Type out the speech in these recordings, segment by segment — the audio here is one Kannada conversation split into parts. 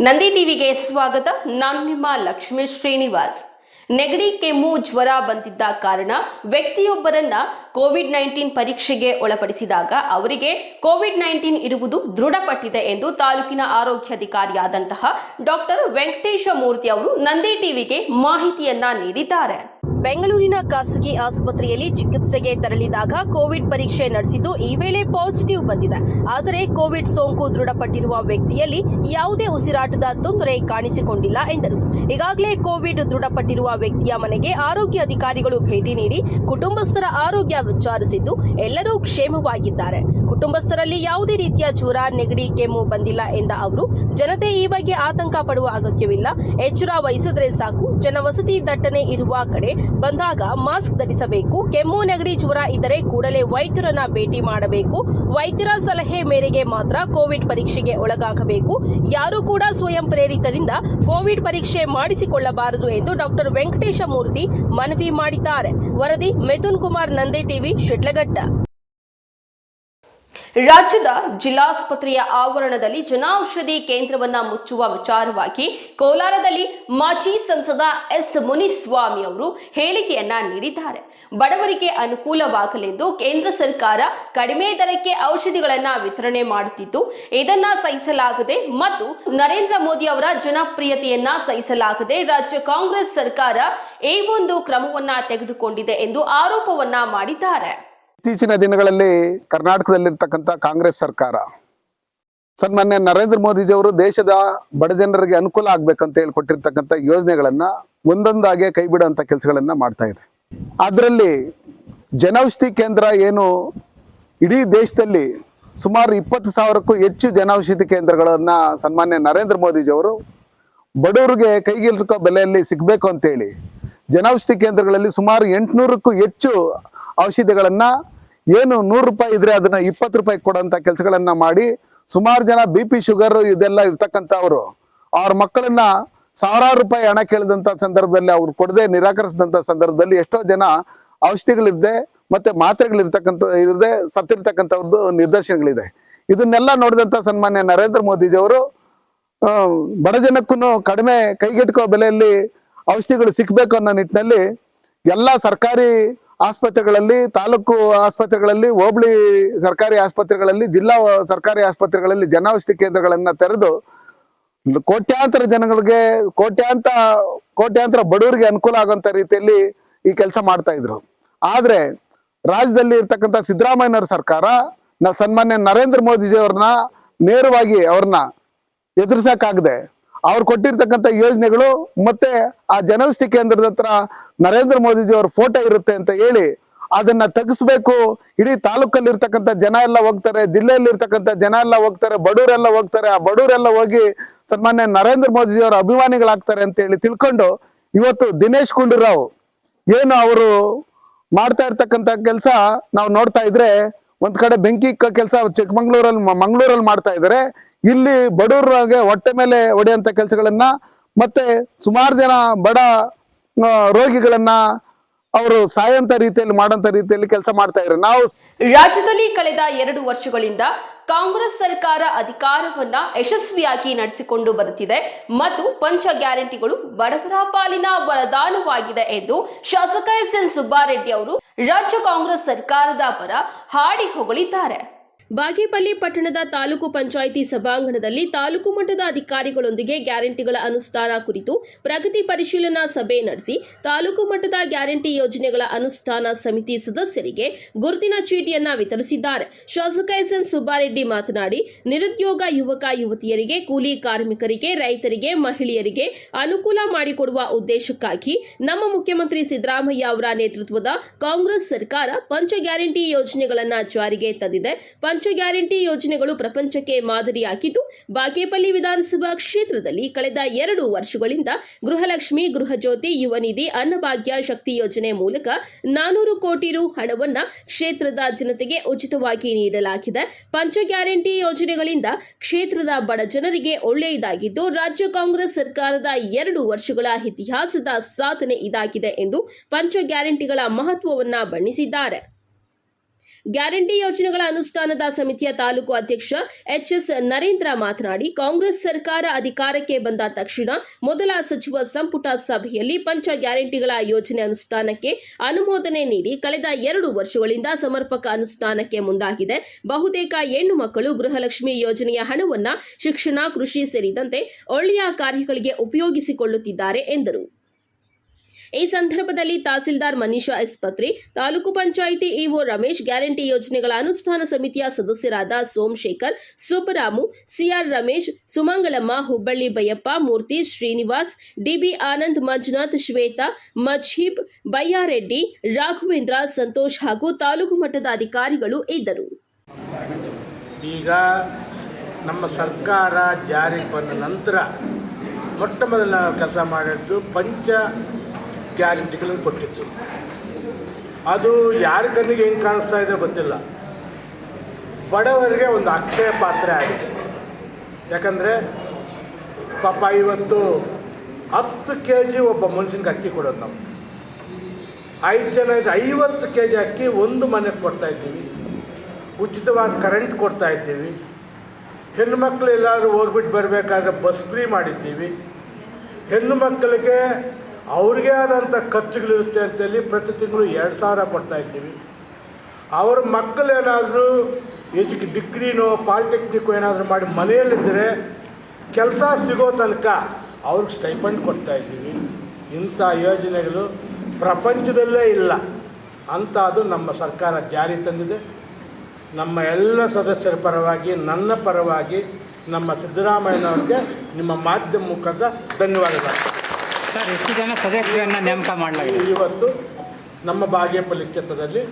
ನಂದಿ ಟಿವಿಗೆ ಸ್ವಾಗತ. ನಾನು ನಿಮ್ಮ ಲಕ್ಷ್ಮೀ ಶ್ರೀನಿವಾಸ್. ನೆಗಡಿ, ಕೆಮ್ಮು, ಜ್ವರ ಬಂದಿದ್ದ ಕಾರಣ ವ್ಯಕ್ತಿಯೊಬ್ಬರನ್ನ ಕೋವಿಡ್ ನೈನ್ಟೀನ್ ಪರೀಕ್ಷೆಗೆ ಒಳಪಡಿಸಿದಾಗ ಅವರಿಗೆ ಕೋವಿಡ್ ನೈನ್ಟೀನ್ ಇರುವುದು ದೃಢಪಟ್ಟಿದೆ ಎಂದು ತಾಲೂಕಿನ ಆರೋಗ್ಯಾಧಿಕಾರಿಯಾದಂತಹ ಡಾಕ್ಟರ್ ವೆಂಕಟೇಶ ಮೂರ್ತಿ ಅವರು ನಂದಿ ಟಿವಿಗೆ ಮಾಹಿತಿಯನ್ನ ನೀಡಿದ್ದಾರೆ. ಬೆಂಗಳೂರಿನ ಖಾಸಗಿ ಆಸ್ಪತ್ರೆಯಲ್ಲಿ ಚಿಕಿತ್ಸೆಗೆ ತೆರಳಿದಾಗ ಕೋವಿಡ್ ಪರೀಕ್ಷೆ ನಡೆಸಿದ್ದು ಈ ವೇಳೆ ಪಾಸಿಟಿವ್ ಬಂದಿದೆ. ಆದರೆ ಕೋವಿಡ್ ಸೋಂಕು ದೃಢಪಟ್ಟಿರುವ ವ್ಯಕ್ತಿಯಲ್ಲಿ ಯಾವುದೇ ಉಸಿರಾಟದ ತೊಂದರೆ ಕಾಣಿಸಿಕೊಂಡಿಲ್ಲ ಎಂದರು. ಈಗಾಗಲೇ ಕೋವಿಡ್ ದೃಢಪಟ್ಟಿರುವ ವ್ಯಕ್ತಿಯ ಮನೆಗೆ ಆರೋಗ್ಯ ಅಧಿಕಾರಿಗಳು ಭೇಟಿ ನೀಡಿ ಕುಟುಂಬಸ್ಥರ ಆರೋಗ್ಯ ವಿಚಾರಿಸಿದ್ದು ಎಲ್ಲರೂ ಕ್ಷೇಮವಾಗಿದ್ದಾರೆ. ಕುಟುಂಬಸ್ಥರಲ್ಲಿ ಯಾವುದೇ ರೀತಿಯ ಜ್ವರ, ನೆಗಡಿ, ಕೆಮ್ಮು ಬಂದಿಲ್ಲ ಎಂದ ಅವರು, ಜನತೆ ಈ ಬಗ್ಗೆ ಆತಂಕ ಪಡುವ ಅಗತ್ಯವಿಲ್ಲ. ಎಚ್ಚರ ವಹಿಸಿದ್ರೆ ಸಾಕು. ಜನವಸತಿ ದಟ್ಟಣೆ ಇರುವ ಕಡೆ ಬಂದಾಗ ಮಾಸ್ಕ್ ಧರಿಸಬೇಕು, ಕೆಮ್ಮು, ನೆಗಡಿ, ಜ್ವರ ಇದ್ದರೆ ಕೂಡಲೇ ವೈದ್ಯರನ್ನ ಭೇಟಿ ಮಾಡಬೇಕು. ವೈದ್ಯರ ಸಲಹೆ ಮೇರೆಗೆ ಮಾತ್ರ ಕೋವಿಡ್ ಪರೀಕ್ಷೆಗೆ ಒಳಗಾಗಬೇಕು. ಯಾರು ಕೂಡ ಸ್ವಯಂ ಪ್ರೇರಿತರಿಂದ ಕೋವಿಡ್ ಪರೀಕ್ಷೆ ಮಾಡಿಸಿಕೊಳ್ಳಬಾರದು ಎಂದು ಡಾಕ್ಟರ್ ವೆಂಕಟೇಶ ಮೂರ್ತಿ ಮನವಿ ಮಾಡಿದ್ದಾರೆ. ವರದಿ ಮಿಥುನ್ ಕುಮಾರ್ ನಂದಿ ಟಿವಿ, ಶಿಡ್ಲಘಟ್ಟ. ರಾಜ್ಯದ ಜಿಲ್ಲಾಸ್ಪತ್ರೆಯ ಆವರಣದಲ್ಲಿ ಜನೌಷಧಿ ಕೇಂದ್ರವನ್ನ ಮುಚ್ಚುವ ವಿಚಾರವಾಗಿ ಕೋಲಾರದಲ್ಲಿ ಮಾಜಿ ಸಂಸದ ಎಸ್ ಮುನಿಸ್ವಾಮಿ ಅವರು ಹೇಳಿಕೆಯನ್ನ ನೀಡಿದ್ದಾರೆ. ಬಡವರಿಗೆ ಅನುಕೂಲವಾಗಲೆಂದು ಕೇಂದ್ರ ಸರ್ಕಾರ ಕಡಿಮೆ ದರಕ್ಕೆ ಔಷಧಿಗಳನ್ನ ವಿತರಣೆ ಮಾಡುತ್ತಿದ್ದು, ಇದನ್ನ ಸಹಿಸಲಾಗದೆ ಮತ್ತು ನರೇಂದ್ರ ಮೋದಿ ಅವರ ಜನಪ್ರಿಯತೆಯನ್ನ ಸಹಿಸಲಾಗದೆ ರಾಜ್ಯ ಕಾಂಗ್ರೆಸ್ ಸರ್ಕಾರ ಈ ಒಂದು ಕ್ರಮವನ್ನ ತೆಗೆದುಕೊಂಡಿದೆ ಎಂದು ಆರೋಪವನ್ನ ಮಾಡಿದ್ದಾರೆ. ಇತ್ತೀಚಿನ ದಿನಗಳಲ್ಲಿ ಕರ್ನಾಟಕದಲ್ಲಿರ್ತಕ್ಕಂಥ ಕಾಂಗ್ರೆಸ್ ಸರ್ಕಾರ, ಸನ್ಮಾನ್ಯ ನರೇಂದ್ರ ಮೋದಿಜಿಯವರು ದೇಶದ ಬಡ ಜನರಿಗೆ ಅನುಕೂಲ ಆಗ್ಬೇಕಂತ ಹೇಳಿ ಕೊಟ್ಟಿರ್ತಕ್ಕಂಥ ಯೋಜನೆಗಳನ್ನ ಒಂದೊಂದಾಗೆ ಕೈ ಬಿಡುವಂಥ ಕೆಲಸಗಳನ್ನ ಮಾಡ್ತಾ ಇದೆ. ಅದರಲ್ಲಿ ಜನೌಷಧಿ ಕೇಂದ್ರ ಏನು ಇಡೀ ದೇಶದಲ್ಲಿ ಸುಮಾರು ಇಪ್ಪತ್ತು ಸಾವಿರಕ್ಕೂ ಹೆಚ್ಚು ಜನೌಷಧಿ ಕೇಂದ್ರಗಳನ್ನ ಸನ್ಮಾನ್ಯ ನರೇಂದ್ರ ಮೋದಿಜಿಯವರು ಬಡವರಿಗೆ ಕೈಗೆಲ್ಕೋ ಬೆಲೆಯಲ್ಲಿ ಸಿಗಬೇಕು ಅಂತೇಳಿ ಜನೌಷಧಿ ಕೇಂದ್ರಗಳಲ್ಲಿ ಸುಮಾರು ಎಂಟುನೂರಕ್ಕೂ ಹೆಚ್ಚು ಔಷಧಿಗಳನ್ನ ಏನು ನೂರು ರೂಪಾಯಿ ಇದ್ರೆ ಅದನ್ನ ಇಪ್ಪತ್ತು ರೂಪಾಯಿ ಕೊಡೋಂಥ ಕೆಲಸಗಳನ್ನ ಮಾಡಿ ಸುಮಾರು ಜನ ಬಿ ಪಿ ಶುಗರ್ ಇದೆಲ್ಲ ಇರ್ತಕ್ಕಂಥವ್ರು. ಅವ್ರ ಮಕ್ಕಳನ್ನ ಸಾವಿರಾರು ರೂಪಾಯಿ ಹಣ ಕೇಳಿದಂಥ ಸಂದರ್ಭದಲ್ಲಿ ಅವ್ರು ಕೊಡದೆ ನಿರಾಕರಿಸಿದಂಥ ಸಂದರ್ಭದಲ್ಲಿ ಎಷ್ಟೋ ಜನ ಔಷಧಿಗಳಿದ್ದೆ ಮತ್ತೆ ಮಾತ್ರೆಗಳಿರ್ತಕ್ಕಂಥ ಇರದೆ ಸತ್ತಿರ್ತಕ್ಕಂಥವ್ರದ್ದು ನಿದರ್ಶನಗಳಿದೆ. ಇದನ್ನೆಲ್ಲ ನೋಡಿದಂಥ ಸನ್ಮಾನ್ಯ ನರೇಂದ್ರ ಮೋದಿಜಿಯವರು ಬಡಜನಕ್ಕೂ ಬಡ ಜನಕ್ಕೂ ಕಡಿಮೆ ಕೈಗೆಟುಕೋ ಬೆಲೆಯಲ್ಲಿ ಔಷಧಿಗಳು ಸಿಕ್ಕಬೇಕು ಅನ್ನೋ ನಿಟ್ಟಿನಲ್ಲಿ ಎಲ್ಲ ಸರ್ಕಾರಿ ಆಸ್ಪತ್ರೆಗಳಲ್ಲಿ, ತಾಲೂಕು ಆಸ್ಪತ್ರೆಗಳಲ್ಲಿ, ಹೋಬಳಿ ಸರ್ಕಾರಿ ಆಸ್ಪತ್ರೆಗಳಲ್ಲಿ, ಜಿಲ್ಲಾ ಸರ್ಕಾರಿ ಆಸ್ಪತ್ರೆಗಳಲ್ಲಿ ಜನೌಷಧಿ ಕೇಂದ್ರಗಳನ್ನ ತೆರೆದು ಕೋಟ್ಯಾಂತರ ಜನಗಳಿಗೆ, ಕೋಟ್ಯಾಂತ, ಕೋಟ್ಯಾಂತರ ಬಡವರಿಗೆ ಅನುಕೂಲ ಆಗುವಂತ ರೀತಿಯಲ್ಲಿ ಈ ಕೆಲಸ ಮಾಡ್ತಾ ಇದ್ರು. ಆದರೆ ರಾಜ್ಯದಲ್ಲಿ ಇರ್ತಕ್ಕಂಥ ಸಿದ್ದರಾಮಯ್ಯನವರ ಸರ್ಕಾರ ಸನ್ಮಾನ್ಯ ನರೇಂದ್ರ ಮೋದಿಜಿ ಅವ್ರನ್ನ ನೇರವಾಗಿ ಅವ್ರನ್ನ ಎದುರಿಸಕ್ಕಾಗದೆ ಅವ್ರು ಕೊಟ್ಟಿರ್ತಕ್ಕಂಥ ಯೋಜನೆಗಳು ಮತ್ತೆ ಆ ಜನೌಷಧಿ ಕೇಂದ್ರದ ಹತ್ರ ನರೇಂದ್ರ ಮೋದಿಜಿ ಅವ್ರ ಫೋಟೋ ಇರುತ್ತೆ ಅಂತ ಹೇಳಿ ಅದನ್ನ ತೆಗಿಸ್ಬೇಕು. ಇಡೀ ತಾಲೂಕಲ್ಲಿ ಇರ್ತಕ್ಕಂತ ಜನ ಎಲ್ಲ ಹೋಗ್ತಾರೆ ಜಿಲ್ಲೆಯಲ್ಲಿ ಇರ್ತಕ್ಕಂತ ಜನ ಎಲ್ಲ ಹೋಗ್ತಾರೆ ಬಡವರೆಲ್ಲ ಹೋಗ್ತಾರೆ. ಆ ಬಡವರೆಲ್ಲ ಹೋಗಿ ಸನ್ಮಾನ್ಯ ನರೇಂದ್ರ ಮೋದಿಜಿ ಅವರ ಅಭಿಮಾನಿಗಳಾಗ್ತಾರೆ ಅಂತ ಹೇಳಿ ತಿಳ್ಕೊಂಡು ಇವತ್ತು ದಿನೇಶ್ ಗುಂಡೂರಾವ್ ಏನು ಅವರು ಮಾಡ್ತಾ ಇರ್ತಕ್ಕಂಥ ಕೆಲಸ ನಾವು ನೋಡ್ತಾ ಇದ್ರೆ ಒಂದ್ ಕಡೆ ಬೆಂಕಿ ಕೆಲಸ ಚಿಕ್ಕಮಂಗ್ಳೂರಲ್ಲಿ ಮಂಗ್ಳೂರಲ್ಲಿ ಮಾಡ್ತಾ ಇದ್ದಾರೆ ಇಲ್ಲಿ ಬಡವರಿಗೆ ಹೊಟ್ಟೆ ಮೇಲೆ ಹೊಡೆಯಂತ ಕೆಲಸಗಳನ್ನ ಮತ್ತೆ ಸುಮಾರು ಜನ ಬಡ ರೋಗಿಗಳನ್ನ ಅವರು ಸಾಯಂತ ರೀತಿಯಲ್ಲಿ ಮಾಡುವಂತ ರೀತಿಯಲ್ಲಿ ಕೆಲಸ ಮಾಡ್ತಾ ಇದ್ದಾರೆ ನಾವು ರಾಜ್ಯದಲ್ಲಿ ಕಳೆದ ಎರಡು ವರ್ಷಗಳಿಂದ ಕಾಂಗ್ರೆಸ್ ಸರ್ಕಾರ ಅಧಿಕಾರವನ್ನ ಯಶಸ್ವಿಯಾಗಿ ನಡೆಸಿಕೊಂಡು ಬರುತ್ತಿದೆ ಮತ್ತು ಪಂಚ ಗ್ಯಾರಂಟಿಗಳು ಬಡವರ ಪಾಲಿನ ವರದಾನವಾಗಿದೆ ಎಂದು ಶಾಸಕ ಎಸ್ ಎನ್ ಸುಬ್ಬಾರೆಡ್ಡಿ ಅವರು ರಾಜ್ಯ ಕಾಂಗ್ರೆಸ್ ಸರ್ಕಾರದ ಪರ ಹಾಡಿ ಹೊಗಳಿದ್ದಾರೆ. ಬಾಗೇಪಲ್ಲಿ ಪಟ್ಟಣದ ತಾಲೂಕು ಪಂಚಾಯಿತಿ ಸಭಾಂಗಣದಲ್ಲಿ ತಾಲೂಕು ಮಟ್ಟದ ಅಧಿಕಾರಿಗಳೊಂದಿಗೆ ಗ್ಯಾರಂಟಿಗಳ ಅನುಷ್ಠಾನ ಕುರಿತು ಪ್ರಗತಿ ಪರಿಶೀಲನಾ ಸಭೆ ನಡೆಸಿ ತಾಲೂಕು ಮಟ್ಟದ ಗ್ಯಾರಂಟಿ ಯೋಜನೆಗಳ ಅನುಷ್ಠಾನ ಸಮಿತಿ ಸದಸ್ಯರಿಗೆ ಗುರುತಿನ ಚೀಟಿಯನ್ನ ವಿತರಿಸಿದ್ದಾರೆ. ಶಾಸಕ ಎಸ್ ಎನ್ ಸುಬ್ಬಾರೆಡ್ಡಿ ಮಾತನಾಡಿ, ನಿರುದ್ಯೋಗ ಯುವಕ ಯುವತಿಯರಿಗೆ, ಕೂಲಿ ಕಾರ್ಮಿಕರಿಗೆ, ರೈತರಿಗೆ, ಮಹಿಳೆಯರಿಗೆ ಅನುಕೂಲ ಮಾಡಿಕೊಡುವ ಉದ್ದೇಶಕ್ಕಾಗಿ ನಮ್ಮ ಮುಖ್ಯಮಂತ್ರಿ ಸಿದ್ದರಾಮಯ್ಯ ಅವರ ನೇತೃತ್ವದ ಕಾಂಗ್ರೆಸ್ ಸರ್ಕಾರ ಪಂಚ ಗ್ಯಾರಂಟಿ ಯೋಜನೆಗಳನ್ನು ಜಾರಿಗೆ ತಂದಿದೆ. ಪಂಚ ಗ್ಯಾರಂಟಿ ಯೋಜನೆಗಳು ಪ್ರಪಂಚಕ್ಕೆ ಮಾದರಿಯಾಗಿದ್ದು, ಬಾಗೇಪಲ್ಲಿ ವಿಧಾನಸಭಾ ಕ್ಷೇತ್ರದಲ್ಲಿ ಕಳೆದ ಎರಡು ವರ್ಷಗಳಿಂದ ಗೃಹಲಕ್ಷ್ಮಿ ಗೃಹಜ್ಯೋತಿ ಯುವ ನಿಧಿ, ಅನ್ನಭಾಗ್ಯ ಶಕ್ತಿ ಯೋಜನೆ ಮೂಲಕ ನಾನೂರು ಕೋಟಿ ರು ಹಣವನ್ನ ಕ್ಷೇತ್ರದ ಜನತೆಗೆ ಉಚಿತವಾಗಿ ನೀಡಲಾಗಿದೆ. ಪಂಚ ಗ್ಯಾರಂಟಿ ಯೋಜನೆಗಳಿಂದ ಕ್ಷೇತ್ರದ ಬಡ ಜನರಿಗೆ ಒಳ್ಳೆಯದಾಗಿದ್ದು, ರಾಜ್ಯ ಕಾಂಗ್ರೆಸ್ ಸರ್ಕಾರದ ಎರಡು ವರ್ಷಗಳ ಇತಿಹಾಸದ ಸಾಧನೆ ಇದಾಗಿದೆ ಎಂದು ಪಂಚ ಗ್ಯಾರಂಟಿಗಳ ಮಹತ್ವವನ್ನ ಬಣ್ಣಿಸಿದ್ದಾರೆ. ಗ್ಯಾರಂಟಿ ಯೋಜನೆಗಳ ಅನುಷ್ಠಾನದ ಸಮಿತಿಯ ತಾಲೂಕು ಅಧ್ಯಕ್ಷ ಎಚ್ ಎಸ್ ನರೇಂದ್ರ ಮಾತನಾಡಿ, ಕಾಂಗ್ರೆಸ್ ಸರ್ಕಾರ ಅಧಿಕಾರಕ್ಕೆ ಬಂದ ತಕ್ಷಣ ಮೊದಲ ಸಚಿವ ಸಂಪುಟ ಸಭೆಯಲ್ಲಿ ಪಂಚ ಗ್ಯಾರಂಟಿಗಳ ಯೋಜನೆ ಅನುಷ್ಠಾನಕ್ಕೆ ಅನುಮೋದನೆ ನೀಡಿ ಕಳೆದ ಎರಡು ವರ್ಷಗಳಿಂದ ಸಮರ್ಪಕ ಅನುಷ್ಠಾನಕ್ಕೆ ಮುಂದಾಗಿದೆ. ಬಹುತೇಕ ಹೆಣ್ಣು ಮಕ್ಕಳು ಗೃಹಲಕ್ಷ್ಮಿ ಯೋಜನೆಯ ಹಣವನ್ನು ಶಿಕ್ಷಣ, ಕೃಷಿ ಸೇರಿದಂತೆ ಒಳ್ಳೆಯ ಕಾರ್ಯಗಳಿಗೆ ಉಪಯೋಗಿಸಿಕೊಳ್ಳುತ್ತಿದ್ದಾರೆ ಎಂದರು. ಈ ಸಂದರ್ಭದಲ್ಲಿ ತಹಸೀಲ್ದಾರ್ ಮನೀಷಾ ಎಸ್ಪತ್ರಿ ತಾಲೂಕು ಪಂಚಾಯಿತಿ ಇಒ ರಮೇಶ್ ಗ್ಯಾರಂಟಿ ಯೋಜನೆಗಳ ಅನುಷ್ಠಾನ ಸಮಿತಿಯ ಸದಸ್ಯರಾದ ಸೋಮಶೇಖರ್, ಸುಬ್ಬರಾಮು, ಸಿಆರ್ ರಮೇಶ್, ಸುಮಂಗಲಮ್ಮ, ಹುಬ್ಬಳ್ಳಿ ಬೈಯಪ್ಪ, ಮೂರ್ತಿ ಶ್ರೀನಿವಾಸ್, ಡಿಬಿ ಆನಂದ್, ಮಂಜುನಾಥ್ ಶ್ವೇತಾ ಮಜೀಬ್ ಬಯ್ಯಾರೆಡ್ಡಿ ರಾಘವೇಂದ್ರ, ಸಂತೋಷ್ ಹಾಗೂ ತಾಲೂಕು ಮಟ್ಟದ ಅಧಿಕಾರಿಗಳು ಇದ್ದರು. ಈಗ ನಮ್ಮ ಸರ್ಕಾರ ಜಾರಿಗೆ ಬಂದ ನಂತರ ಮೊಟ್ಟ ಮೊದಲ ಕೆಲಸ ಮಾಡಿದ್ದು ಪಂಚ ಗ್ಯಾರಂಟಿಗಳನ್ನು ಕೊಟ್ಟಿತ್ತು ಅದು ಯಾರ ಕಣ್ಣಿಗೆ ಏನು ಕಾಣಿಸ್ತಾ ಇದೆ ಗೊತ್ತಿಲ್ಲ. ಬಡವರಿಗೆ ಒಂದು ಅಕ್ಷಯ ಪಾತ್ರೆ ಆಗಿದೆ. ಯಾಕಂದರೆ ಪಾಪ ಇವತ್ತು ಹತ್ತು ಕೆ ಜಿ ಒಬ್ಬ ಮನುಷ್ಯನಿಗೆ ಅಕ್ಕಿ ಕೊಡೋದು ನಾವು. ಐದು ಜನ ಇದ್ರೆ ಐವತ್ತು ಕೆ ಜಿ ಅಕ್ಕಿ ಒಂದು ಮನೆಗೆ ಕೊಡ್ತಾ ಇದ್ದೀವಿ. ಉಚಿತವಾಗಿ ಕರೆಂಟ್ ಕೊಡ್ತಾ ಇದ್ದೀವಿ. ಹೆಣ್ಣು ಮಕ್ಕಳು ಎಲ್ಲಾದರೂ ಹೋಗ್ಬಿಟ್ಟು ಬರಬೇಕಾದ್ರೆ ಬಸ್ ಫ್ರೀ ಮಾಡಿದ್ದೀವಿ. ಹೆಣ್ಣು ಮಕ್ಕಳಿಗೆ ಅವ್ರಿಗೆ ಆದಂಥ ಖರ್ಚುಗಳಿರುತ್ತೆ ಅಂತೇಳಿ ಪ್ರತಿ ತಿಂಗಳು ಎರಡು ಸಾವಿರ ಕೊಡ್ತಾ ಇದ್ದೀವಿ. ಅವ್ರ ಮಕ್ಕಳೇನಾದರೂ ಎಜುಕ್, ಡಿಗ್ರಿನೋ ಪಾಲಿಟೆಕ್ನಿಕ್ಕೋ ಏನಾದರೂ ಮಾಡಿ ಮನೆಯಲ್ಲಿದ್ದರೆ ಕೆಲಸ ಸಿಗೋ ತನಕ ಅವ್ರಿಗೆ ಸ್ಟೈಪಂಡ್ ಕೊಡ್ತಾ ಇದ್ದೀವಿ. ಇಂಥ ಯೋಜನೆಗಳು ಪ್ರಪಂಚದಲ್ಲೇ ಇಲ್ಲ. ಅಂತ ಅದು ನಮ್ಮ ಸರ್ಕಾರ ಜಾರಿ ತಂದಿದೆ. ನಮ್ಮ ಎಲ್ಲ ಸದಸ್ಯರ ಪರವಾಗಿ, ನನ್ನ ಪರವಾಗಿ, ನಮ್ಮ ಸಿದ್ದರಾಮಯ್ಯನವ್ರಿಗೆ ನಿಮ್ಮ ಮಾಧ್ಯಮ ಮುಖದ ಧನ್ಯವಾದಗಳು. ಸರ್ ಎಷ್ಟು ಜನ ಸದಸ್ಯರನ್ನ ನೇಮಕ ಮಾಡಲಾಗಿದೆ? ಇವತ್ತು ನಮ್ಮ ಬಾಗೇಪಲ್ಲಿ ಕ್ಷೇತ್ರದಲ್ಲಿ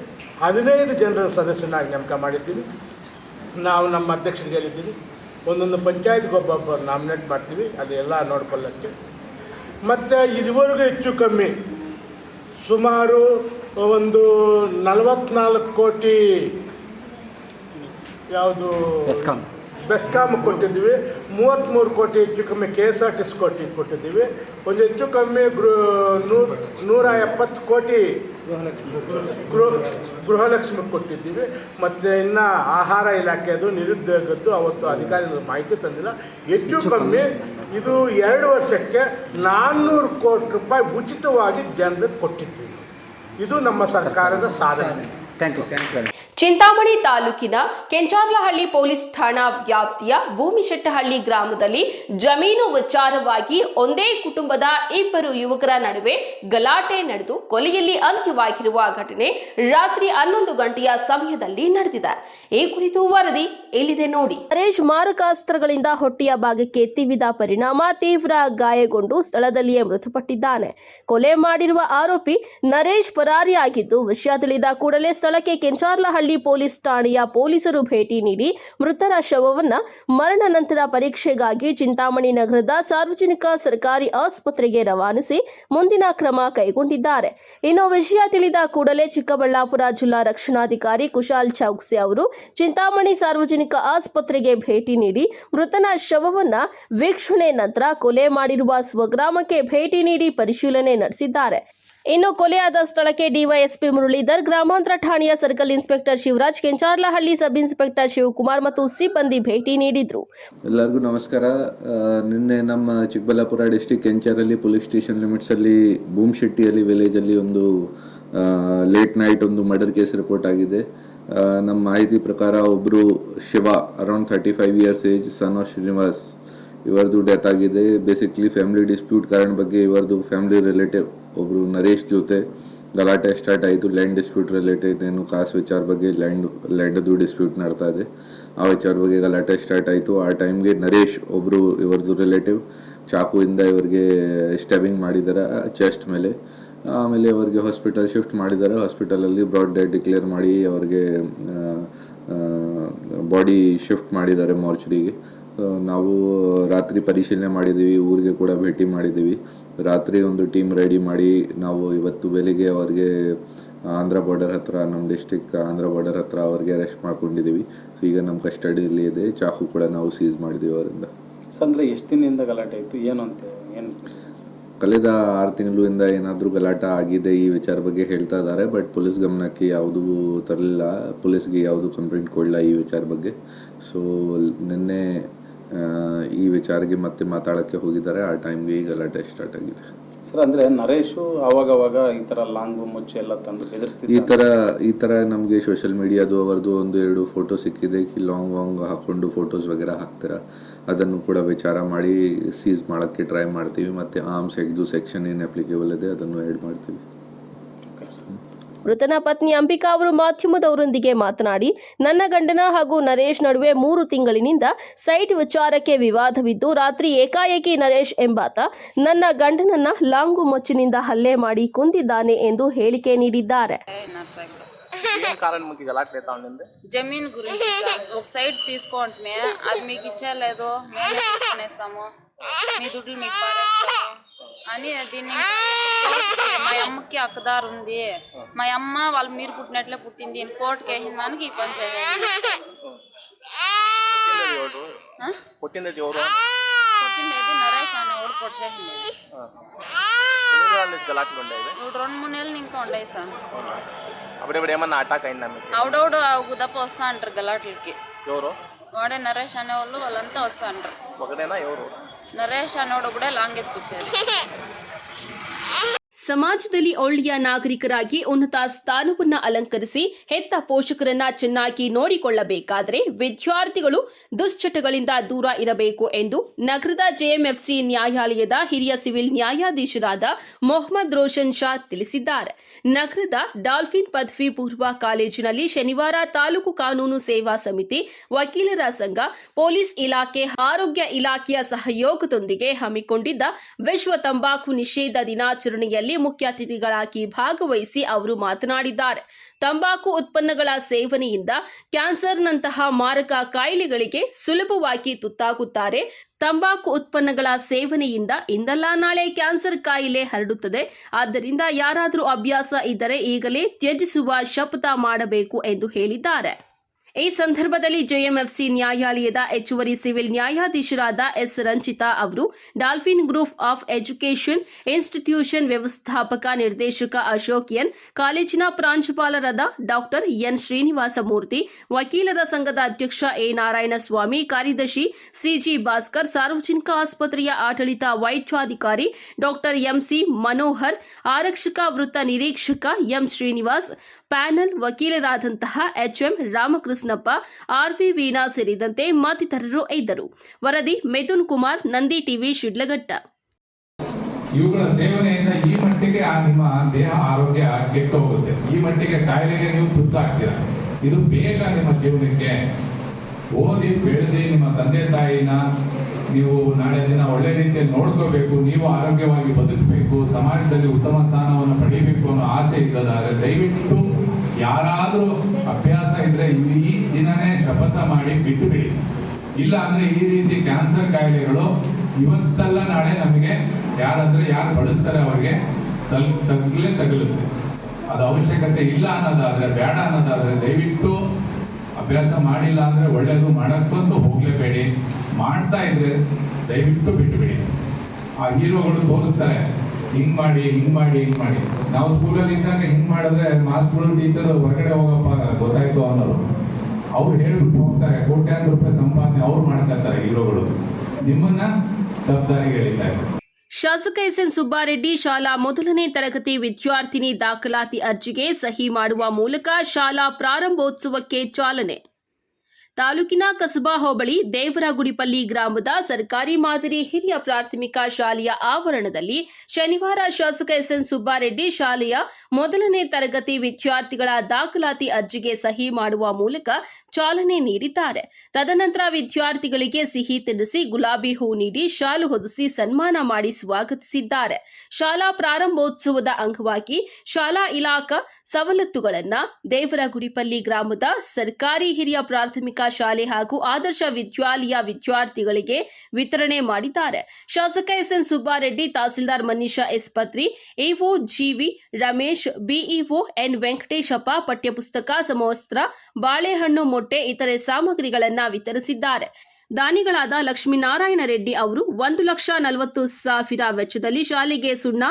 ಹದಿನೈದು ಜನರ ಸದಸ್ಯನಾಗಿ ನೇಮಕ ಮಾಡಿದ್ದೀವಿ. ನಾವು ನಮ್ಮ ಅಧ್ಯಕ್ಷರಿಗೆ ಹೇಳಿದ್ದೀವಿ ಒಂದೊಂದು ಪಂಚಾಯತ್ಗೆ ಒಬ್ಬೊಬ್ಬರು ನಾಮಿನೇಟ್ ಮಾಡ್ತೀವಿ. ಅದೆಲ್ಲ ನೋಡ್ಕೊಳ್ಳೋಕ್ಕೆ. ಮತ್ತು ಇದುವರೆಗೂ ಹೆಚ್ಚು ಕಮ್ಮಿ ಸುಮಾರು ಒಂದು ನಲವತ್ನಾಲ್ಕು ಕೋಟಿ ಯಾವುದು? ಬೆಸ್ಕಾಂ ಬೆಸ್ಕಾಮ್ ಕೊಟ್ಟಿದ್ದೀವಿ. ಮೂವತ್ತ್ಮೂರು ಕೋಟಿ ಹೆಚ್ಚು ಕಮ್ಮಿ K S R T C crore ಕೊಟ್ಟಿದ್ದೀವಿ. ಒಂದು ಹೆಚ್ಚು ಕಮ್ಮಿ ಗೃ ನೂರ ನೂರ ಎಪ್ಪತ್ತು ಕೋಟಿ ಗೃಹ ಗೃಹಲಕ್ಷ್ಮಿ ಕೊಟ್ಟಿದ್ದೀವಿ. ಮತ್ತು ಇನ್ನು ಆಹಾರ ಇಲಾಖೆದು ನಿರುದ್ಯೋಗದ್ದು ಅವತ್ತು ಅಧಿಕಾರಿಗಳು ಮಾಹಿತಿ ತಂದಿಲ್ಲ. ಹೆಚ್ಚು ಕಮ್ಮಿ ಇದು ಎರಡು ವರ್ಷಕ್ಕೆ ನಾನ್ನೂರು ಕೋಟಿ ರೂಪಾಯಿ ಉಚಿತವಾಗಿ ಜನರಿಗೆ ಕೊಟ್ಟಿದ್ದೀವಿ. ಇದು ನಮ್ಮ ಸರ್ಕಾರದ ಸಾಧನೆ. Thank you thank you. Chintamani ತಾಲೂಕಿನ ಕೆಂಚಾರ್ಲಹಳ್ಳಿ ಪೊಲೀಸ್ ಠಾಣಾ ವ್ಯಾಪ್ತಿಯ ಭೂಮಿಶೆಟ್ಟಹಳ್ಳಿ ಗ್ರಾಮದಲ್ಲಿ ಜಮೀನು ವಿಚಾರವಾಗಿ ಒಂದೇ ಕುಟುಂಬದ ಇಬ್ಬರು ಯುವಕರ ನಡುವೆ ಗಲಾಟೆ ನಡೆದು ಕೊಲೆಯಲ್ಲಿ ಅಂತ್ಯವಾಗಿರುವ ಘಟನೆ ರಾತ್ರಿ ಹನ್ನೊಂದು ಗಂಟೆಯ ಸಮಯದಲ್ಲಿ ನಡೆದಿದೆ. ಈ ಕುರಿತು ವರದಿ ಇಲ್ಲಿದೆ ನೋಡಿ. ನರೇಶ್ ಮಾರಕಾಸ್ತ್ರಗಳಿಂದ ಹೊಟ್ಟೆಯ ಭಾಗಕ್ಕೆ ತಿವಿದ ಪರಿಣಾಮ ತೀವ್ರ ಗಾಯಗೊಂಡು ಸ್ಥಳದಲ್ಲಿಯೇ ಮೃತಪಟ್ಟಿದ್ದಾನೆ. ಕೊಲೆ ಮಾಡಿರುವ ಆರೋಪಿ ನರೇಶ್ ಪರಾರಿಯಾಗಿದ್ದು, ವಿಷಯ ತಿಳಿದ ಕೂಡಲೇ ಸ್ಥಳಕ್ಕೆ ಕೆಂಚಾರ್ಲಹಳ್ಳಿ ಪೊಲೀಸ್ ಠಾಣೆಯ ಪೊಲೀಸರು ಭೇಟಿ ನೀಡಿ ಮೃತರ ಶವವನ್ನು ಮರಣ ನಂತರ ಪರೀಕ್ಷೆಗಾಗಿ ಚಿಂತಾಮಣಿ ನಗರದ ಸಾರ್ವಜನಿಕ ಸರ್ಕಾರಿ ಆಸ್ಪತ್ರೆಗೆ ರವಾನಿಸಿ ಮುಂದಿನ ಕ್ರಮ ಕೈಗೊಂಡಿದ್ದಾರೆ. ಇನ್ನು ವಿಷಯ ತಿಳಿದ ಕೂಡಲೇ ಚಿಕ್ಕಬಳ್ಳಾಪುರ ಜಿಲ್ಲಾ ರಕ್ಷಣಾಧಿಕಾರಿ ಕುಶಾಲ್ ಚೌಕ್ಸಿ ಅವರು ಚಿಂತಾಮಣಿ ಸಾರ್ವಜನಿಕ ಆಸ್ಪತ್ರೆಗೆ ಭೇಟಿ ನೀಡಿ ಮೃತನ ಶವವನ್ನ ವೀಕ್ಷಣೆ ನಂತರ ಕೊಲೆ ಮಾಡಿರುವ ಸ್ವಗ್ರಾಮಕ್ಕೆ ಭೇಟಿ ನೀಡಿ ಪರಿಶೀಲನೆ ನಡೆಸಿದ್ದಾರೆ. ಇನ್ನು ಕೊಲೆಯಾದ ಸ್ಥಳಕ್ಕೆ ಡಿವೈಎಸ್ಪಿ ಮುರಳೀಧರ್, ಗ್ರಾಮಾಂತರ ಠಾಣೆಯ circle inspector Shivaraj, Kencharlahalli sub inspector Shivakumar ಮತ್ತು ಸಿಬ್ಬಂದಿ ಭೇಟಿ ನೀಡಿದ್ರು. ಎಲ್ಲರಿಗೂ ನಮಸ್ಕಾರ. ನಿನ್ನೆ ನಮ್ಮ ಚಿಕ್ಕಬಳ್ಳಾಪುರ ಡಿಸ್ಟಿಕ್ ಕೆಂಚಾರಲ್ಲಿ ಪೊಲೀಸ್ ಸ್ಟೇಷನ್ ಲಿಮಿಟ್ಸ್ ಲಿಮಿಟ್ಸಲ್ಲಿ ವಿಲೇಜ್ ಅಲ್ಲಿ ಒಂದು ಲೇಟ್ ನೈಟ್ ಒಂದು ಮರ್ಡರ್ ಕೇಸ್ ರಿಪೋರ್ಟ್ ಆಗಿದೆ. ನಮ್ಮ ಮಾಹಿತಿ ಪ್ರಕಾರ ಒಬ್ಬರು Shiva, around thirty five years age son of Srinivas ಇವರದು death ಆಗಿದೆ. ಬೇಸಿಕ್ಲಿ ಫ್ಯಾಮಿಲಿ ಡಿಸ್ಪ್ಯೂಟ್ ಕಾರಣ ಬಗ್ಗೆ ಇವರದು ಫ್ಯಾಮಿಲಿ ರಿಲೇಟಿವ್ ಒಬ್ಬರು ನರೇಶ್ ಜೊತೆ ಗಲಾಟೆ ಸ್ಟಾರ್ಟ್ ಆಯಿತು. ಲ್ಯಾಂಡ್ ಡಿಸ್ಪ್ಯೂಟ್ ರಿಲೇಟೆಡ್ ಏನು ಕಾಸು ವಿಚಾರ ಬಗ್ಗೆ ಲ್ಯಾಂಡ್ ಲ್ಯಾಂಡದು ಡಿಸ್ಪ್ಯೂಟ್ ನಡ್ತಾ ಇದೆ. ಆ ವಿಚಾರ ಬಗ್ಗೆ ಗಲಾಟೆ ಸ್ಟಾರ್ಟ್ ಆಯಿತು. ಆ ಟೈಮ್ಗೆ ನರೇಶ್ ಒಬ್ರು ಇವರದು ರಿಲೇಟಿವ್ ಚಾಕುವಿಂದ ಇವರಿಗೆ ಸ್ಟೆಬಿಂಗ್ ಮಾಡಿದ್ದಾರೆ ಚೆಸ್ಟ್ ಮೇಲೆ. ಆಮೇಲೆ ಅವರಿಗೆ ಹಾಸ್ಪಿಟಲ್ ಶಿಫ್ಟ್ ಮಾಡಿದ್ದಾರೆ ಹಾಸ್ಪಿಟಲಲ್ಲಿ ಬ್ರಾಡ್ ಡೆಡ್ ಡಿಕ್ಲೇರ್ ಮಾಡಿ ಅವರಿಗೆ ಬಾಡಿ ಶಿಫ್ಟ್ ಮಾಡಿದ್ದಾರೆ ಮಾರ್ಚರಿಗೆ ನಾವು ರಾತ್ರಿ ಪರಿಶೀಲನೆ ಮಾಡಿದ್ದೀವಿ ಊರಿಗೆ ಕೂಡ ಭೇಟಿ ಮಾಡಿದ್ದೀವಿ. ರಾತ್ರಿ ಒಂದು ಟೀಮ್ ರೆಡಿ ಮಾಡಿ ನಾವು ಇವತ್ತು ಬೆಳಿಗ್ಗೆ ಅವರಿಗೆ ಆಂಧ್ರ ಬಾರ್ಡರ್ ಹತ್ರ ನಮ್ಮ ಡಿಸ್ಟಿಕ್ ಆಂಧ್ರ ಬಾರ್ಡರ್ ಹತ್ರ ಅವ್ರಿಗೆ ಅರೆಸ್ಟ್ ಮಾಡ್ಕೊಂಡಿದ್ದೀವಿ. ಸೊ ಈಗ ನಮ್ಮ ಕಸ್ಟಡಿಯಲ್ಲಿ ಇದೆ. ಚಾಕು ಕೂಡ ನಾವು ಸೀಸ್ ಮಾಡಿದ್ದೀವಿ ಅವರಿಂದ. ಅಂದರೆ ಎಷ್ಟು ದಿನದಿಂದ ಗಲಾಟೆ ಇತ್ತು ಏನು ಅಂತ ಏನು? ಕಳೆದ ಆರು ತಿಂಗಳಿಂದ ಏನಾದರೂ ಗಲಾಟ ಆಗಿದೆ ಈ ವಿಚಾರ ಬಗ್ಗೆ ಹೇಳ್ತಾ ಇದ್ದಾರೆ ಬಟ್ ಪೊಲೀಸ್ ಗಮನಕ್ಕೆ ಯಾವುದೂ ತರಲಿಲ್ಲ. ಪೊಲೀಸ್ಗೆ ಯಾವುದು ಕಂಪ್ಲೇಂಟ್ ಕೊಡಲ್ಲ ಈ ವಿಚಾರ ಬಗ್ಗೆ. ಸೊ ನಿನ್ನೆ ಈ ವಿಚಾರಕ್ಕೆ ಮತ್ತೆ ಮಾತಾಡೋಕ್ಕೆ ಹೋಗಿದ್ದಾರೆ. ಆ ಟೈಮ್ಗೆ ಈ ಗಲಾಟೆ ಸ್ಟಾರ್ಟ್ ಆಗಿದೆ. ಸರ್ ಅಂದ್ರೆ ನರೇಶು ಆವಾಗವಾಗ ಈ ತರ ಲಾಂಗು ಮುಚ್ಚಿ ಎಲ್ಲ ತಂದು ಈ ತರ ಥರ ಈ ಥರ ನಮಗೆ ಸೋಷಿಯಲ್ ಮೀಡಿಯಾದು ಅವರದು ಒಂದು ಎರಡು ಫೋಟೋ ಸಿಕ್ಕಿದೆ. ಕಿ ಲಾಂಗ್ ವಾಂಗ್ ಹಾಕ್ಕೊಂಡು ಫೋಟೋಸ್ ವಗೇರ ಹಾಕ್ತೀರಾ? ಅದನ್ನು ಕೂಡ ವಿಚಾರ ಮಾಡಿ ಸೀಸ್ ಮಾಡೋಕ್ಕೆ ಟ್ರೈ ಮಾಡ್ತೀವಿ. ಮತ್ತು ಆರ್ಮ್ಸ್ ಎಗ್ದು ಸೆಕ್ಷನ್ ಏನು ಅಪ್ಲಿಕೇಬಲ್ ಇದೆ ಅದನ್ನು ಆ್ಯಡ್ ಮಾಡ್ತೀವಿ. ಮೃತನ ಪತ್ನಿ ಅಂಬಿಕಾ ಅವರು ಮಾಧ್ಯಮದವರೊಂದಿಗೆ ಮಾತನಾಡಿ ನನ್ನ ಗಂಡನ ಹಾಗೂ ನರೇಶ್ ನಡುವೆ ಮೂರು ತಿಂಗಳಿನಿಂದ ಸೈಟ್ ವಿಚಾರಕ್ಕೆ ವಿವಾದವಿದ್ದು ರಾತ್ರಿ ಏಕಾಏಕಿ ನರೇಶ್ ಎಂಬಾತ ನನ್ನ ಗಂಡನನ್ನ ಲಾಂಗು ಮೊಚ್ಚಿನಿಂದ ಹಲ್ಲೆ ಮಾಡಿ ಕುಂದಿದ್ದಾನೆ ಎಂದು ಹೇಳಿಕೆ ನೀಡಿದ್ದಾರೆ. మీ అని దీన్ని మా అమ్మకి హక్కుదారు ఉంది. మా అమ్మ వాళ్ళు మీరు పుట్టినట్లే పుట్టింది. కోర్టుకి వేసిన దానికి ఈ పని చేయాలి. ఎవరు? ఎవరు పుట్టిండేది నరేష్ అనే పొడిచేసింది ఇప్పుడు రెండు మూడు నెలలు ఇంకా ఉండయి సార్. అప్పుడప్పుడు ఏమన్నా అటాక్ అయిందా మీకు? ఆవిడవుడు గుదప్ప వస్తా అంటారు గలాట్లకి. ఎవరు? వాడే నరేష్ అనేవాళ్ళు వాళ్ళంతా వస్తా అంటారు. ఒకడేనా ఎవరు? ನರೇಶ್ ನೋಡು ಕೂಡ ಲಾಂಗ್ ಎತ್ಕೊಚ್ಚೇది ಸಮಾಜದಲ್ಲಿ ಒಳ್ಳೆಯ ನಾಗರಿಕರಾಗಿ ಉನ್ನತ ಸ್ಥಾನವನ್ನ ಅಲಂಕರಿಸಿ ಹೆತ್ತ ಪೋಷಕರನ್ನ ಚೆನ್ನಾಗಿ ನೋಡಿಕೊಳ್ಳಬೇಕಾದರೆ ವಿದ್ಯಾರ್ಥಿಗಳು ದುಶ್ಚಟಗಳಿಂದ ದೂರ ಇರಬೇಕು ಎಂದು ನಗರದ ಜೆಎಂಎಫ್ಸಿ ನ್ಯಾಯಾಲಯದ ಹಿರಿಯ ಸಿವಿಲ್ ನ್ಯಾಯಾಧೀಶರಾದ ಮೊಹಮ್ಮದ್ ರೋಷನ್ ಶಾ ತಿಳಿಸಿದ್ದಾರೆ. ನಗರದ ಡಾಲ್ಫಿನ್ ಪದವಿ ಪೂರ್ವ ಕಾಲೇಜಿನಲ್ಲಿ ಶನಿವಾರ ತಾಲೂಕು ಕಾನೂನು ಸೇವಾ ಸಮಿತಿ ವಕೀಲರ ಸಂಘ, ಪೊಲೀಸ್ ಇಲಾಖೆ, ಆರೋಗ್ಯ ಇಲಾಖೆಯ ಸಹಯೋಗದೊಂದಿಗೆ ಹಮ್ಮಿಕೊಂಡಿದ್ದ ವಿಶ್ವ ತಂಬಾಕು ನಿಷೇಧ ದಿನಾಚರಣೆಯಲ್ಲಿ ಮುಖ್ಯ ಅತಿಥಿಗಳಾಗಿ ಭಾಗವಹಿಸಿ ಅವರು ಮಾತನಾಡಿದ್ದಾರೆ. ತಂಬಾಕು ಉತ್ಪನ್ನಗಳ ಸೇವನೆಯಿಂದ ಕ್ಯಾನ್ಸರ್ನಂತಹ ಮಾರಕ ಕಾಯಿಲೆಗಳಿಗೆ ಸುಲಭವಾಗಿ ತುತ್ತಾಗುತ್ತಾರೆ. ತಂಬಾಕು ಉತ್ಪನ್ನಗಳ ಸೇವನೆಯಿಂದ ಇಂದಲ್ಲ ನಾಳೆ ಕ್ಯಾನ್ಸರ್ ಕಾಯಿಲೆ ಹರಡುತ್ತದೆ. ಆದ್ದರಿಂದ ಯಾರಾದರೂ ಅಭ್ಯಾಸ ಇದ್ದರೆ ಈಗಲೇ ತ್ಯಜಿಸುವ ಶಪಥ ಮಾಡಬೇಕು ಎಂದು ಹೇಳಿದ್ದಾರೆ. ಈ ಸಂದರ್ಭದಲ್ಲಿ ಜೆಎಂಎಫ್ಸಿ ನ್ಯಾಯಾಲಯದ ಹೆಚ್ಚುವರಿ ಸಿವಿಲ್ ನ್ಯಾಯಾಧೀಶರಾದ ಎಸ್. ರಂಜಿತಾ ಅವರು, Dolphin group of education institution ವ್ಯವಸ್ಥಾಪಕ ನಿರ್ದೇಶಕ ಅಶೋಕ್ ಎನ್, ಕಾಲೇಜಿನ ಪ್ರಾಂಶುಪಾಲರಾದ ಡಾಕ್ಟರ್ ಎನ್. ಶ್ರೀನಿವಾಸ ಮೂರ್ತಿ ವಕೀಲರ ಸಂಘದ ಅಧ್ಯಕ್ಷ ಎ. ನಾರಾಯಣಸ್ವಾಮಿ, ಕಾರ್ಯದರ್ಶಿ ಸಿಜಿ ಭಾಸ್ಕರ್, ಸಾರ್ವಜನಿಕ ಆಸ್ಪತ್ರೆಯ ಆಡಳಿತ ವೈದ್ಯಾಧಿಕಾರಿ ಡಾಕ್ಟರ್ ಎಂಸಿ ಮನೋಹರ್, ಆರಕ್ಷಕ ವೃತ್ತ ನಿರೀಕ್ಷಕ ಎಂ. ಶ್ರೀನಿವಾಸ್ ಪ್ಯಾನೆಲ್ ವಕೀಲರಾದಂತಹ ಎಚ್ಎಂ ರಾಮಕೃಷ್ಣಪ್ಪ ಆರ್ವಿ ವೀಣಾ ಸೇರಿದಂತೆ ಮತ್ತಿತರರು ಇದ್ದರು. ವರದಿ ಮಿಥುನ್ ಕುಮಾರ್, ನಂದಿ ಟಿವಿ, ಶಿಡ್ಲಘಟ್ಟ. ಇವುಗಳ ಸೇವನೆಯಿಂದ ಈ ಮಟ್ಟಿಗೆ ನಿಮ್ಮ ದೇಹ ಆರೋಗ್ಯ ಕೆಟ್ಟು ಹೋಗುತ್ತೆ ಈ ಮಟ್ಟಿಗೆ ಕಾಯಿಲೆಗೆ ನೀವು ತುತ್ತಾಗ್ತೀರ. ಇದು ಬೇಗ ನಿಮ್ಮ ಜೀವನಕ್ಕೆ ಓದಿ ಬೆಳೆದಿ ನಿಮ್ಮ ತಂದೆ ತಾಯಿನ ನೀವು ನಾಳೆ ದಿನ ಒಳ್ಳೆ ರೀತಿಯಲ್ಲಿ ನೋಡ್ಕೋಬೇಕು, ನೀವು ಆರೋಗ್ಯವಾಗಿ ಬದುಕಬೇಕು, ಸಮಾಜದಲ್ಲಿ ಉತ್ತಮ ಸ್ಥಾನವನ್ನು ಪಡೆಯಬೇಕು ಅನ್ನೋ ಆಸೆ ಇದ್ದದಾದ್ರೆ ದಯವಿಟ್ಟು ಯಾರಾದರೂ ಅಭ್ಯಾಸ ಇದ್ರೆ ಈ ದಿನನೇ ಶಪಥ ಮಾಡಿ ಬಿಟ್ಟು ಬಿಡಿ ಇಲ್ಲ ಅಂದ್ರೆ ಈ ರೀತಿ ಕ್ಯಾನ್ಸರ್ ಕಾಯಿಲೆಗಳು ಇವತ್ತಲ್ಲ ನಾಳೆ ನಮಗೆ ಯಾರಂದ್ರೆ ಯಾರು ಬಳಸ್ತಾರೆ ಅವ್ರಿಗೆ ತಲ್, ತಗ್ಲೇ ತಗಲುತ್ತೆ. ಅದು ಅವಶ್ಯಕತೆ ಇಲ್ಲ ಅನ್ನೋದಾದ್ರೆ, ಬೇಡ ಅನ್ನೋದಾದ್ರೆ ದಯವಿಟ್ಟು ಅಭ್ಯಾಸ ಮಾಡಿಲ್ಲ ಅಂದ್ರೆ ಒಳ್ಳೇದು ಮಾಡಕ್ಕಂತೂ ಹೋಗ್ಲೇಬೇಡಿ. ಮಾಡ್ತಾ ಇದ್ರೆ ದಯವಿಟ್ಟು ಬಿಟ್ಟುಬಿಡಿ ಆ ಹೀರೋಗಳು ತೋರಿಸ್ತಾರೆ ಹಿಂಗ್ ಮಾಡಿ ಹಿಂಗ್ ಮಾಡಿ ಹಿಂಗ್ ಮಾಡಿ. ನಾವು ಸ್ಕೂಲಲ್ಲಿ ಇದ್ದಾಗ ಹಿಂಗ್ ಮಾಡಿದ್ರೆ ಮಾಸ್ಟರ್ ಟೀಚರ್ ಹೊರಗಡೆ ಹೋಗಪ್ಪ, ಗೊತ್ತಾಯ್ತು ಅನ್ನೋರು ಅವ್ರು ಹೇಳ್ಬಿಟ್ಟು ಹೋಗ್ತಾರೆ, ಕೋಟ್ಯಾಂತರ ರೂಪಾಯಿ ಸಂಪಾದನೆ ಅವ್ರು ಮಾಡ್ಕೊತಾರೆ ಹೀರೋಗಳು. ನಿಮ್ಮನ್ನ ತಪ್ಪದಾರಿಗೆ ಹೇಳಿದ್ದಾರೆ ಶಾಸಕ ಶಾಸಕ ಎಸ್ಎನ್ ಸುಬ್ಬಾರೆಡ್ಡಿ ಶಾಲಾ ಮೊದಲನೇ ತರಗತಿ ವಿದ್ಯಾರ್ಥಿನಿ ದಾಖಲಾತಿ ಅರ್ಜಿಗೆ ಸಹಿ ಮಾಡುವ ಮೂಲಕ ಶಾಲಾ ಪ್ರಾರಂಭೋತ್ಸವಕ್ಕೆ ಚಾಲನೆ. ತಾಲೂಕಿನ ಕಸಬಾ ಹೋಬಳಿ ದೇವರಗುಡಿಪಲ್ಲಿ ಗ್ರಾಮದ ಸರ್ಕಾರಿ ಮಾದರಿ ಹಿರಿಯ ಪ್ರಾಥಮಿಕ ಶಾಲೆಯ ಆವರಣದಲ್ಲಿ ಶನಿವಾರ ಶಾಸಕ ಎಸ್ಎನ್ ಸುಬ್ಬಾರೆಡ್ಡಿ ಶಾಲೆಯ ಮೊದಲನೇ ತರಗತಿ ವಿದ್ಯಾರ್ಥಿಗಳ ದಾಖಲಾತಿ ಅರ್ಜಿಗೆ ಸಹಿ ಮಾಡುವ ಮೂಲಕ ಚಾಲನೆ ನೀಡಿದ್ದಾರೆ. ತದನಂತರ ವಿದ್ಯಾರ್ಥಿಗಳಿಗೆ ಸಿಹಿ ತಿನ್ನಿಸಿ ಗುಲಾಬಿ ಹೂ ನೀಡಿ ಶಾಲು ಹೊದಿಸಿ ಸನ್ಮಾನ ಮಾಡಿ ಸ್ವಾಗತಿಸಿದ್ದಾರೆ. ಶಾಲಾ ಪ್ರಾರಂಭೋತ್ಸವದ ಅಂಗವಾಗಿ ಶಾಲಾ ಇಲಾಖಾ ಸವಲತ್ತುಗಳನ್ನ ದೇವರಗುಡಿಪಲ್ಲಿ ಗ್ರಾಮದ ಸರ್ಕಾರಿ ಹಿರಿಯ ಪ್ರಾಥಮಿಕ ಶಾಲೆ ಹಾಗೂ ಆದರ್ಶ ವಿದ್ಯಾಲಯ ವಿದ್ಯಾರ್ಥಿಗಳಿಗೆ ವಿತರಣೆ ಮಾಡಿದ್ದಾರೆ. ಶಾಸಕ SN Subbareddy, tahsildar Manisha S. Patri EO GV Ramesh BEO N. Venkateshappa, ಪಠ್ಯಪುಸ್ತಕ ಸಮವಸ್ತ್ರ, ಬಾಳೆಹಣ್ಣು ಮೊಟ್ಟೆ, ಇತರೆ ಸಾಮಗ್ರಿಗಳನ್ನ ವಿತರಿಸಿದ್ದಾರೆ. ದಾನಿಗಳಾದ ಲಕ್ಷ್ಮೀನಾರಾಯಣ ರೆಡ್ಡಿ ಅವರು ಒಂದು ಲಕ್ಷ ನಲವತ್ತು ಸಾವಿರ ವೆಚ್ಚದಲ್ಲಿ ಶಾಲೆಗೆ ಸುಣ್ಣ,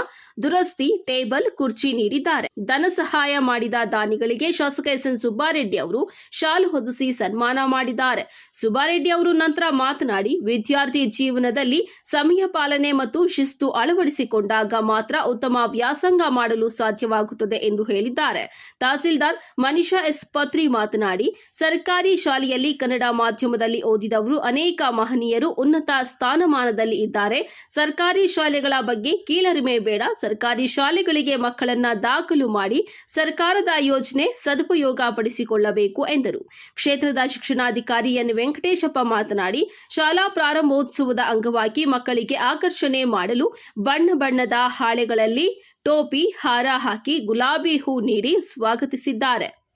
ದುರಸ್ತಿ, ಟೇಬಲ್, ಕುರ್ಚಿ ನೀಡಿದ್ದಾರೆ. ಧನ ಸಹಾಯ ಮಾಡಿದ ದಾನಿಗಳಿಗೆ ಶಾಸಕ ಎಸ್. ಎನ್. ಸುಬ್ಬಾರೆಡ್ಡಿ ಅವರು ಶಾಲ್ ಹೊದಿಸಿ ಸನ್ಮಾನ ಮಾಡಿದ್ದಾರೆ. ಸುಬ್ಬಾರೆಡ್ಡಿ ಅವರು ನಂತರ ಮಾತನಾಡಿ, ವಿದ್ಯಾರ್ಥಿ ಜೀವನದಲ್ಲಿ ಸಮಯ ಪಾಲನೆ ಮತ್ತು ಶಿಸ್ತು ಅಳವಡಿಸಿಕೊಂಡಾಗ ಮಾತ್ರ ಉತ್ತಮ ವ್ಯಾಸಂಗ ಮಾಡಲು ಸಾಧ್ಯವಾಗುತ್ತದೆ ಎಂದು ಹೇಳಿದ್ದಾರೆ. ತಹಸೀಲ್ದಾರ್ ಮನಿಷಾ ಎಸ್. ಪತ್ರಿ ಮಾತನಾಡಿ, ಸರ್ಕಾರಿ ಶಾಲೆಯಲ್ಲಿ ಕನ್ನಡ ಮಾಧ್ಯಮದಲ್ಲಿ ಓದಿದವರು ಅನೇಕ ಮಹನೀಯರು ಉನ್ನತ ಸ್ಥಾನಮಾನದಲ್ಲಿ ಇದ್ದಾರೆ. ಸರ್ಕಾರಿ ಶಾಲೆಗಳ ಬಗ್ಗೆ ಕೀಳರಿಮೆ ಬೇಡ. ಸರ್ಕಾರಿ ಶಾಲೆಗಳಿಗೆ ಮಕ್ಕಳನ್ನ ದಾಖಲು ಮಾಡಿ ಸರ್ಕಾರದ ಯೋಜನೆ ಸದುಪಯೋಗ ಪಡಿಸಿಕೊಳ್ಳಬೇಕು ಎಂದರು. ಕ್ಷೇತ್ರದ ಶಿಕ್ಷಣಾಧಿಕಾರಿ ಎನ್. ವೆಂಕಟೇಶಪ್ಪ ಮಾತನಾಡಿ, ಶಾಲಾ ಪ್ರಾರಂಭೋತ್ಸವದ ಅಂಗವಾಗಿ ಮಕ್ಕಳಿಗೆ ಆಕರ್ಷಣೆ ಮಾಡಲು ಬಣ್ಣ ಬಣ್ಣದ ಹಾಳೆಗಳಲ್ಲಿ ಟೋಪಿ, ಹಾರ ಹಾಕಿ ಗುಲಾಬಿ ಹೂ ನೀಡಿ ಸ್ವಾಗತಿಸಿದ್ದಾರೆ.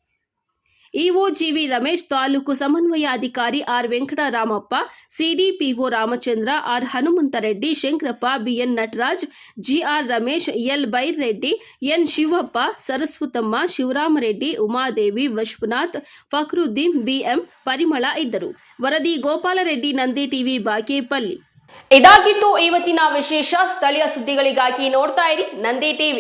EO GV Ramesh taluk ಸಮನ್ವಯಾಧಿಕಾರಿ R Venkataramappa, CDPO Ramachandra, R Hanumanthareddy, Shankarappa, BN Nataraj, GR Ramesh, L Byrareddy, N Shivappa, Saraswathamma, Shivaramareddy, Umadevi, Vishwanath, Fakruddin, BM Parimala ಇದ್ದರು. ವರದಿ ಗೋಪಾಲರೆಡ್ಡಿ, ನಂದಿ ಟಿವಿ, ಬಾಗೇಪಲ್ಲಿ. ಇದಾಗಿತ್ತು ಇವತ್ತಿನ ವಿಶೇಷ. ಸ್ಥಳೀಯ ಸುದ್ದಿಗಳಿಗಾಗಿ ನೋಡ್ತಾ ಇರಿ ನಂದಿ ಟಿವಿ.